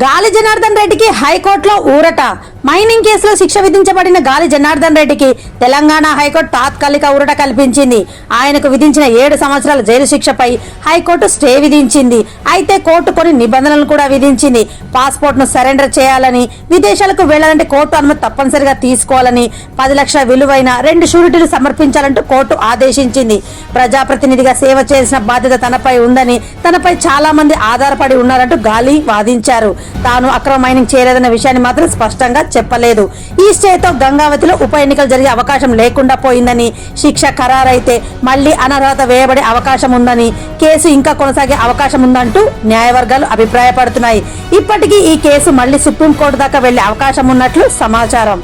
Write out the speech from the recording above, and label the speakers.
Speaker 1: గాలి జనార్దన్ రెడ్డికి హైకోర్టులో ఊరట. మైనింగ్ కేసులో శిక్ష విధించబడిన గాలి జనార్దన్ రెడ్డికి తెలంగాణ హైకోర్టు తాత్కాలిక ఊరట కల్పించింది. ఆయనకు విధించిన ఏడు సంవత్సరాల జైలు శిక్షపై హైకోర్టు స్టే విధించింది. అయితే కోర్టు కొన్ని నిబంధనలు కూడా విధించింది. పాస్పోర్ట్ను సరెండర్ చేయాలని విదేశాలకు వెళ్ళాలంటే కోర్టు అనుమతి తప్పనిసరిగా తీసుకోవాలని పది లక్షల విలువైన రెండు షూరిటీలు సమర్పించాలంటూ కోర్టు ఆదేశించింది. ప్రజాప్రతినిధిగా సేవ చేసిన బాధ్యత తనపై ఉందని తనపై చాలా మంది ఆధారపడి ఉన్నారంటూ గాలి వాదించారు. తాను అక్రమ మైనింగ్ చేయలేదన్న విషయాన్ని మాత్రం స్పష్టంగా చెప్పలేదు. ఈ స్టేతో గంగావతిలో ఉప ఎన్నికలు జరిగే అవకాశం లేకుండా పోయిందని శిక్ష ఖరారైతే మళ్ళీ అనర్హత వేయబడే అవకాశం ఉందని కేసు ఇంకా కొనసాగే అవకాశం ఉందంటూ న్యాయవర్గాలు అభిప్రాయపడుతున్నాయి. ఇప్పటికీ ఈ కేసు మళ్ళీ సుప్రీంకోర్టు దాకా వెళ్ళే అవకాశం ఉన్నట్లు సమాచారం.